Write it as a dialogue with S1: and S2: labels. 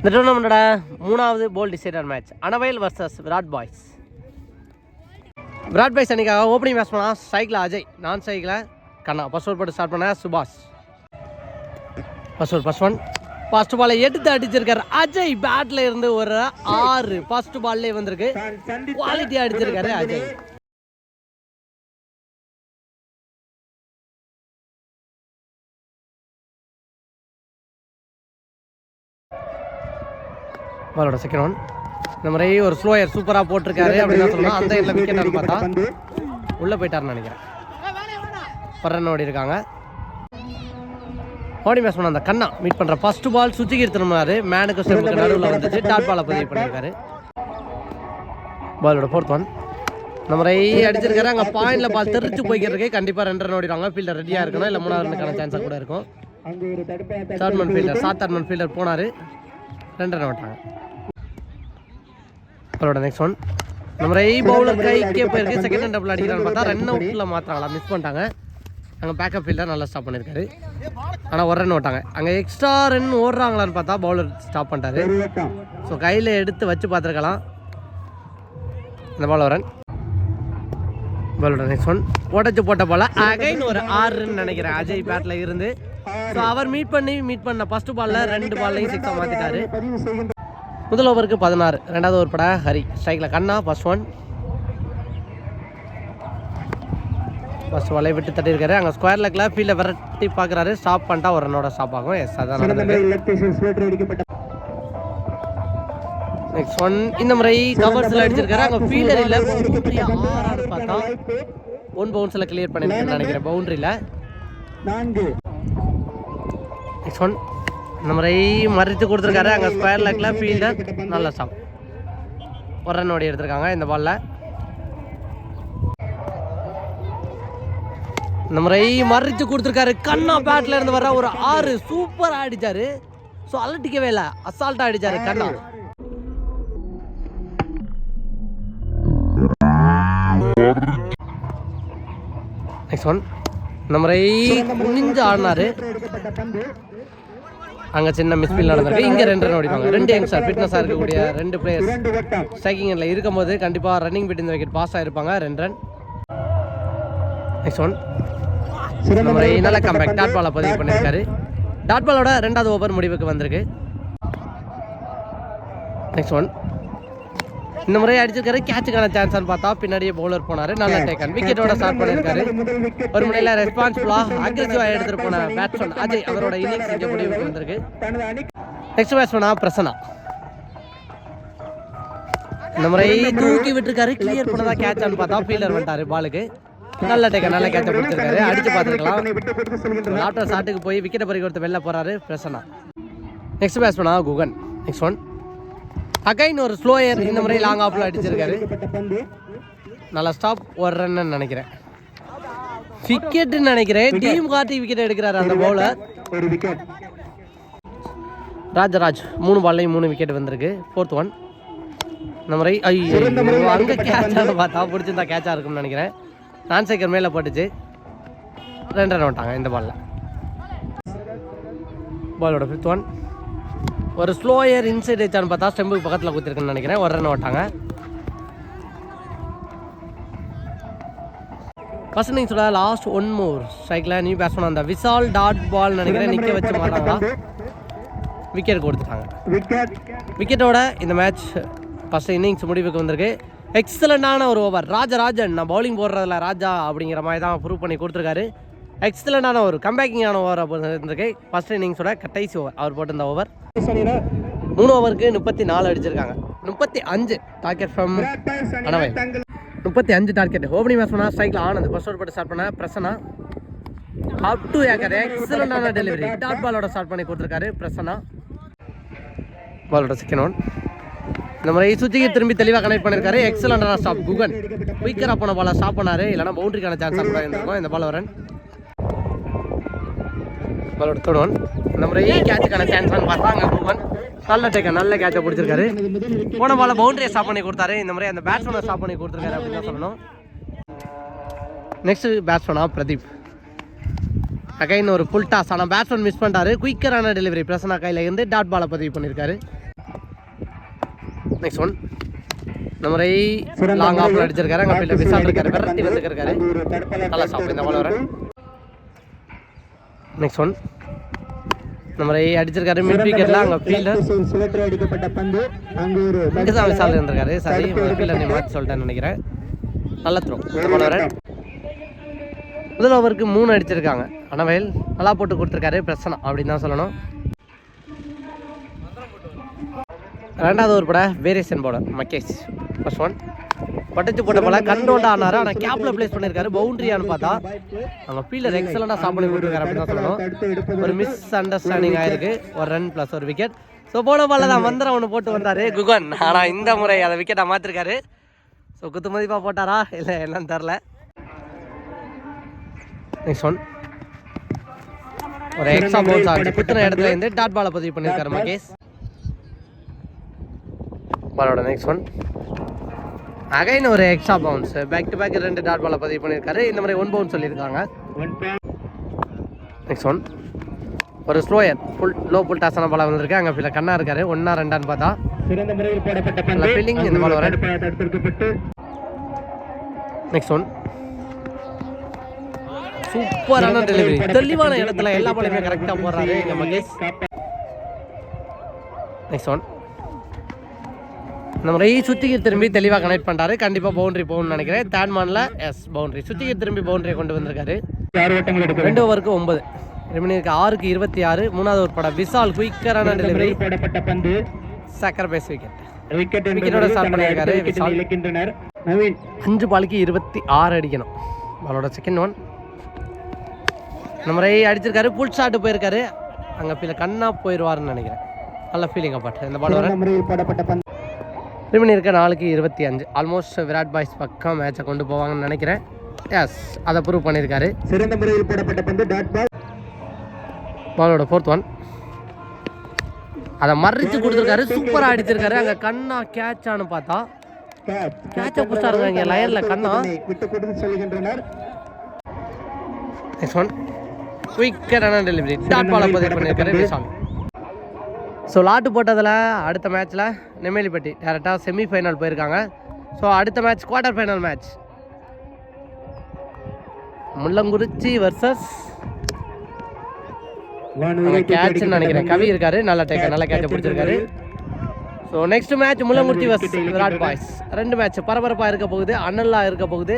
S1: இந்த டோர்னமெண்ட்டோட மூணாவது போல் decider match அனவைல் versus Virat boys Virat boys அன்றைக்காக opening match பண்ணால் ஸ்ட்ரைக்கில் அஜய் நான் ஸ்ட்ரைக்கில் கண்ணா. ஃபர்ஸ்ட் ஓவர் போட்டு ஸ்டார்ட் பண்ண Subash. First over first one first பாலை எடுத்து அடிச்சிருக்காரு. அஜய் பேட்ல இருந்து ஒரு ஆறு ஃபர்ஸ்ட் பால்லே வந்திருக்கு. குவாலிட்டியாக அடிச்சிருக்காரு அஜய். பாலோட செகண்ட் ஒன் இந்த மாதிரி ஒரு ஸ்லோயர் சூப்பராக போட்டிருக்காரு அப்படின்னு சொல்லலாம் அந்த இடத்துல விக்கெட் பார்த்தா. உள்ளே போயிட்டாருன்னு நினைக்கிறேன். பரன் ஓடி இருக்காங்க. ஓடி மேட்ச் பண்ண அந்த கண்ணா மீட் பண்ணுற ஃபர்ஸ்ட் பால் சுத்திகீர் திரும்பினாரு மேனுக்கு ஸ்டெம்புக்கு நடுவில் வந்துச்சு. டாட் பாலை பதிவு பண்ணியிருக்காரு. பாலோட ஃபோர்த் ஒன் இந்த ரை அடிச்சிருக்காரு. அங்கே பாயிண்டில் பால் தெரிச்சு போய்க்கிறதுக்கு கண்டிப்பாக ரெண்டு ரன் ஓடிடுவாங்க. ஃபீல்டர் ரெடியாக இருக்கணும். இல்லை மூணாவது ரனுக்கான சான்ஸாக கூட இருக்கும். தேர்ட் ஃபீல்டர் சாத் தேர்ட் ஃபீல்டர் போனார். ரெண்டு ரன் ஓட்டாங்க அவரோட நெக்ஸ்ட் ஒன் நம்ம ரை பவுலர் கைக்கே போயிருக்கு. செகண்ட் ஹண்ட் டபுள் அடிக்கிறான்னு பார்த்தா ரன் அவுட்டில் மாற்றாங்களா மிஸ் பண்ணிட்டாங்க. அங்கே பேக்கப் ஃபீல்டர் நல்லா ஸ்டாப் பண்ணியிருக்காரு ஆனால் ஒரு ரன் ஓட்டாங்க அங்கே எக்ஸ்ட்ரா ரன் ஓடுறாங்களான்னு பார்த்தா பவுலர் ஸ்டாப் பண்ணிட்டாரு. ஸோ கையில் எடுத்து வச்சு பார்த்துருக்கலாம். இந்த பால் ரன் பாலோட நெக்ஸ்ட் ஒன் உடச்சு போட்ட போல அகைன் ஒரு ஆறு நினைக்கிறேன். அஜய் பேட்டில் இருந்து. ஸோ அவர் மீட் பண்ணி மீட் பண்ண ஃபர்ஸ்ட் பால்ல ரெண்டு பால்லையும் சிக்ஸாக மாற்றிட்டாரு முதல் ஓவருக்கு பதினாறு. ரெண்டாவது ஓவர் பட ஹரி. ஸ்ட்ரைக்கில் கண்ணா ஃபர்ஸ்ட் ஒன் ஃபர்ஸ்ட் வலையை விட்டு தட்டியிருக்காரு. அங்கே ஸ்கொயர் லெக்கில் ஃபீல்டை விரட்டி பார்க்குறாரு. ஸ்டாப் பண்ணிட்டா ஒரு ரன்னோட ஸ்டாப் ஆகும். எஸ் அதான் நெக்ஸ்ட் ஒன் இந்த முறை கவர்ஸில் அடிச்சிருக்காரு. அங்கே ஃபீல்டர் இல்லை பார்த்தா. ஒன் பவுன்ஸில் கிளியர் பண்ணியிருக்கேன் நினைக்கிறேன். பவுண்டரியில்
S2: நான்கு.
S1: நெக்ஸ்ட் ஒன் இந்த முறை மறித்து கொடுத்துருக்காரு. அங்கே ஸ்கொயர் லெக்கில் ஃபீல்டர் நல்ல சாங் ஒரு ரன் ஓடி எடுத்திருக்காங்க இந்த பாலில் இந்த முறை மறித்து கொடுத்துருக்காரு. கண்ணா பேட்ல இருந்து வர ஒரு ஆறு சூப்பராக அடிச்சாரு. ஸோ அலட்டிக்கவே இல்லை. அசால்ட்டாக அடிச்சாரு கண்ணா. நெக்ஸ்ட் ஒன் இந்த முறை குனிஞ்சு ஆடினாரு. அங்கே சின்ன மிஸ்பில் நடந்திருக்கு. இங்கே ரெண்டு ரன் ஓடிப்பாங்க. ரெண்டு யங்ஸ்டர் ஃபிட்னஸாக இருக்கக்கூடிய ரெண்டு பிளேயர்ஸ்
S2: ஸ்ட்ரைக்கிங்
S1: இல்லை இருக்கும்போது கண்டிப்பாக ரன்னிங் பிட் இந்த விக்கெட் பாஸ் ஆகிருப்பாங்க ரெண்டு ரன் நெக்ஸ்ட் ஒன் இந்த நல்ல கம்பேக் டாட் பாலை பதிவு பண்ணியிருக்காரு. டாட் பாலோட ரெண்டாவது ஓவர் முடிவுக்கு வந்திருக்கு. நெக்ஸ்ட் ஒன் இந்த முறை அடிச்சிருக்காரு கேட்சுக்கான சான்ஸ்னு பார்த்தா பின்னாடியே பவுலர் போனார். நல்ல டேக்கன் விக்கெட்டோட ஸ்டார்ட் பண்ணியிருக்காரு
S2: விக்கெட்
S1: ஒரு முறையில் ரெஸ்பான்சிபிளாக அக்ரெசிவாக எடுத்துகிட்டு போன பேட்ஸ்மேன் அஜய் அவரோட இன்னிங்ஸ் இங்கே முடிவுக்கு வந்திருக்கு. நெக்ஸ்ட் பேட்ஸ்மேனா பிரசனா இந்த முறை தூக்கி விட்டுருக்காரு. கிளியர் பண்ணதா கேட்சான்னு பார்த்தா ஃபீல்டர் வந்துட்டாரு பாலுக்கு நல்ல டேக்க நல்ல கேட்சை பிடிச்சிருக்காரு அடிச்சு பார்த்துருக்கலாம். ஆஃப்டர் ஷாட்டுக்கு போய் விக்கெட்டை பறி கொடுத்து வெளில போறாரு பிரசனா நெக்ஸ்ட் பேட்ஸ்மேனா குகன். நெக்ஸ்ட் ஒன் அகைன் ஒரு ஸ்லோயர் இந்த முறை லாங் ஆஃப்ல அடிச்சிருக்காரு. நல்ல ஸ்டாப் ஒரு ரன்னு நினைக்கிறேன். விக்கெட்டுன்னு நினைக்கிறேன். டீம் காட்டி விக்கெட் எடுக்கிறாரு அந்த பவுலர் ராஜராஜ் மூணு பால்லையும் மூணு விக்கெட் வந்திருக்கு. ஃபோர்த் ஒன் இந்த முறை ஐயோ அங்கே கேட்சாக பார்த்தா பிடிச்சிருந்தா கேட்சாக இருக்கும்னு நினைக்கிறேன். நான் சேக்கர் மேலே போட்டுச்சு. ரெண்டு ரன் விட்டாங்க இந்த பாலில் பாலோட ஃபிஃப்த் ஒன் ஒரு ஸ்லோயர் இன்சைட் வச்சான்னு பார்த்தா ஸ்டெம்புக்கு பக்கத்தில் குத்திருக்குன்னு நினைக்கிறேன். ஒரு ரன் விட்டாங்க ஃபர்ஸ்ட் இன்னிங்ஸோட லாஸ்ட் ஒன் மோர் ஸ்ட்ரைக்கில் நியூ பேட்ஸ்மேன் அந்த விசால் டாட் பால் நினைக்கிறேன் நிற்க வச்சு மாறாங்களா விக்கெட் கொடுத்துட்டாங்க.
S2: விக்கெட்.
S1: விக்கெட்டோட இந்த மேட்ச் ஃபஸ்ட் இன்னிங்ஸ் முடிவுக்கு வந்திருக்கு. எக்ஸலண்டான ஒரு ஓவர் ராஜராஜன் நான் பவுலிங் போடுறதுல ராஜா அப்படிங்கிற மாதிரி தான் ப்ரூவ் பண்ணி கொடுத்துருக்காரு. எக்ஸலண்டான ஒரு கம்பேக்கிங்கான ஓவர் இருந்திருக்கு ஃபஸ்ட் இன்னிங்ஸோட கடைசி ஓவர் அவர் போட்டிருந்த ஓவர் மூணு ஓவருக்கு முப்பத்தி நாலு அடிச்சிருக்காங்க. முப்பத்தி அஞ்சு டார்கெட் ஃப்ரம் அனவை. முப்பத்தி அஞ்சு டார்கெட் ஓப்பனிங் பேட்ஸ்மனா ஸ்ட்ரைக்கில் ஆனந்த். ஃபர்ஸ்ட் ஓவர் போட்டு ஸ்டார்ட் பண்ண பிரசனா அப் டு ஏக்கர். எக்ஸலண்டான டெலிவரி டாட் பாலோட ஸ்டார்ட் பண்ணி கொடுத்துருக்காரு பிரசனா பாலோட செகண்ட் ஒன் இந்த முறை சுத்திக்கு திரும்பி தெளிவாக கனெக்ட் பண்ணியிருக்காரு எக்ஸலண்டான ஸ்டாப் குகன். குயிக்கராக போன பாலை ஸ்டாப் பண்ணாரு. இல்லைனா பவுண்டரிக்கான சான்ஸ் கூட இருந்திருக்கும். இந்த பால் வரன். பாலோட தேர்ட் இந்த முறை கேட்சுக்கான சான்ஸ் பார்த்தாங்க பூவன் நல்ல டேக்க நல்ல கேட்சை பிடிச்சிருக்காரு. போன பால பவுண்டரியை ஸ்டாப் பண்ணி கொடுத்தாரு. இந்த மாதிரி அந்த பேட்ஸ்மேனை ஸ்டாப் பண்ணி கொடுத்துருக்காரு அப்படின்னு சொல்லணும். நெக்ஸ்ட் பேட்ஸ்மேனா பிரதீப். அகைன் ஒரு ஃபுல் டாஸ் ஆனால் பேட்ஸ்மேன் மிஸ் பண்ணிட்டாரு. குயிக்கரான டெலிவரி பிரசனா கையில் இருந்து டாட் பாலை பதிவு பண்ணியிருக்காரு நெக்ஸ்ட் ஒன் இந்த முறை லாங் ஆஃப்ல அடிச்சிருக்காரு. அங்கே ஃபீல்டில் விசால் இருக்காரு விரட்டி வந்துருக்காரு நல்லா சாப்பிட்டு இந்த பால் வரேன் நெக்ஸ்ட் ஒன் நம்ம அடிச்சிருக்காரு மிட் விக்கெட்டில் அங்கே ஃபீல்டர்
S2: சுழற்றி அடிக்கப்பட்ட பந்து. அங்கு ஒரு
S1: தான் விசால் இருந்திருக்காரு. சரி ஃபீல்டர் நீ மாற்றி சொல்லிட்டேன்னு நினைக்கிறேன். நல்ல த்ரோ முதல் ஓவருக்கு மூணு அடிச்சிருக்காங்க. அனவயல் நல்லா போட்டு கொடுத்துருக்காரு. பிரச்சனை அப்படின்னு தான் சொல்லணும். ரெண்டாவது ஒரு பட variation bowler Mahesh. First one பட்டச்சு போட்ட போல கண்ட்ரோல்ட் ஆனாரு. ஆனால் கேப்ல பிளேஸ் பண்ணியிருக்காரு பவுண்டரியானு பார்த்தா அங்கே ஃபீல்டர் எக்ஸலண்டாக ஸ்டாப் போட்டுருக்காரு அப்படின்னு தான் சொல்லணும். ஒரு மிஸ் அண்டர்ஸ்டாண்டிங் ஆயிருக்கு. ஒரு ரன் ப்ளஸ் ஒரு விக்கெட் ஸோ போன பால்ல தான் மந்திரம் ஒன்று போட்டு வந்தாரு குகன். ஆனால் இந்த முறை அதை விக்கெட்டை மாற்றிருக்காரு ஸோ குத்து மதிப்பாக போட்டாரா? இல்லை என்னன்னு தெரில நெக்ஸ்ட் ஒன் ஒரு எக்ஸ்ட்ரா பவுன்ஸ் ஆகுது குத்துன இடத்துல இருந்து டாட் பாலை பதிவு பண்ணியிருக்காரு மகேஷ். பாலோட நெக்ஸ்ட் ஒன் அகைன் ஒரு extra bounce back to back ரெண்டு டாட் பாலை பதிவு பண்ணியிருக்காரு. இந்த மாதிரி ஒன் பவுன்ஸ் சொல்லியிருக்காங்க. நெக்ஸ்ட் ஒன் ஒரு ஸ்லோயர் ஃபுல் லோ புல் டாஸான பால் வந்திருக்கு. அங்கே ஃபீல்ல கண்ணா இருக்காரு. ஒன்னா ரெண்டான்னு பார்த்தா.
S2: சிறந்த முறையில் போடப்பட்ட
S1: fielding, இந்த
S2: ஒரு
S1: வர. நெக்ஸ்ட் ஒன் சூப்பரான டெலிவரி தெளிவான இடத்துல எல்லா பாலையுமே கரெக்டாக போடுறாரு. எங்க மகேஷ் நெக்ஸ்ட் ஒன் நம்ம ரை சுத்திகர் திரும்பி தெளிவாக கனெக்ட் பண்ணுறாரு கண்டிப்பாக பவுண்டரி போகணும்னு நினைக்கிறேன். தேர்ட் மானில் எஸ் பவுண்டரி சுத்திகர் திரும்பி பவுண்டரியை கொண்டு வந்திருக்காரு. ரெண்டு ஓவருக்கு ஒன்பது. ரெமினிக்கு ஆறுக்கு இருபத்தி ஆறு. மூணாவது ஒரு படம். விசால் குயிக்கரான டெலிவரி
S2: போடப்பட்ட பந்து.
S1: சக்கர் பேஸ் விக்கெட்
S2: விக்கெட்
S1: விக்கெட்டோட start பண்ணியிருக்காரு விஷால்.
S2: இழக்கின்றனர். நவீன்.
S1: அஞ்சு பாலுக்கு இருபத்தி ஆறு அடிக்கணும். பாலோட செகண்ட் ஒன் இந்த முறை அடிச்சிருக்காரு. புல் ஷாட்டு போயிருக்காரு. அங்கே கண்ணா போயிடுவாருன்னு நினைக்கிறேன். நல்ல ஃபீலிங் அப்பாட் இந்த பால் வர.
S2: போடப்பட்ட பந்து.
S1: ரிமினி இருக்க நாலுக்கு இருபத்தி அஞ்சு. ஆல்மோஸ்ட் விராட் பாய்ஸ் பக்கம் மேட்சை கொண்டு போவாங்கன்னு நினைக்கிறேன். எஸ் அதை ப்ரூவ் பண்ணியிருக்காரு.
S2: சிறந்த முறையில் போடப்பட்ட பந்து டாட் பால்
S1: பாலோட ஃபோர்த் ஒன் அதை மறிச்சு கொடுத்துருக்காரு. சூப்பராக அடிச்சிருக்காரு. அங்கே கண்ணா கேட்சான்னு பார்த்தா.
S2: கேட்ச்
S1: பிடிச்சாருங்க இங்கே லயனில் கண்ணா. நெக்ஸ்ட் ஒன் குயிக்கரான டெலிவரி டாட் பாலை பதிவு பண்ணியிருக்காரு. விஷால் ஸோ லாட்டு போட்டதில் அடுத்த மேட்ச்சில் நெம்மேலிப்பட்டி டேரெக்டாக செமிஃபைனல் போயிருக்காங்க. ஸோ அடுத்த match quarter final match Mullankurichi versus கேட்ச்னு நினைக்கிறேன். கவி இருக்காரு. நல்ல டேக்க நல்ல கேட்சை பிடிச்சிருக்காரு. So next match Mullankurichi versus Virat boys ரெண்டு மேட்ச் பரபரப்பாக இருக்க போகுது அனலாக இருக்க போகுது.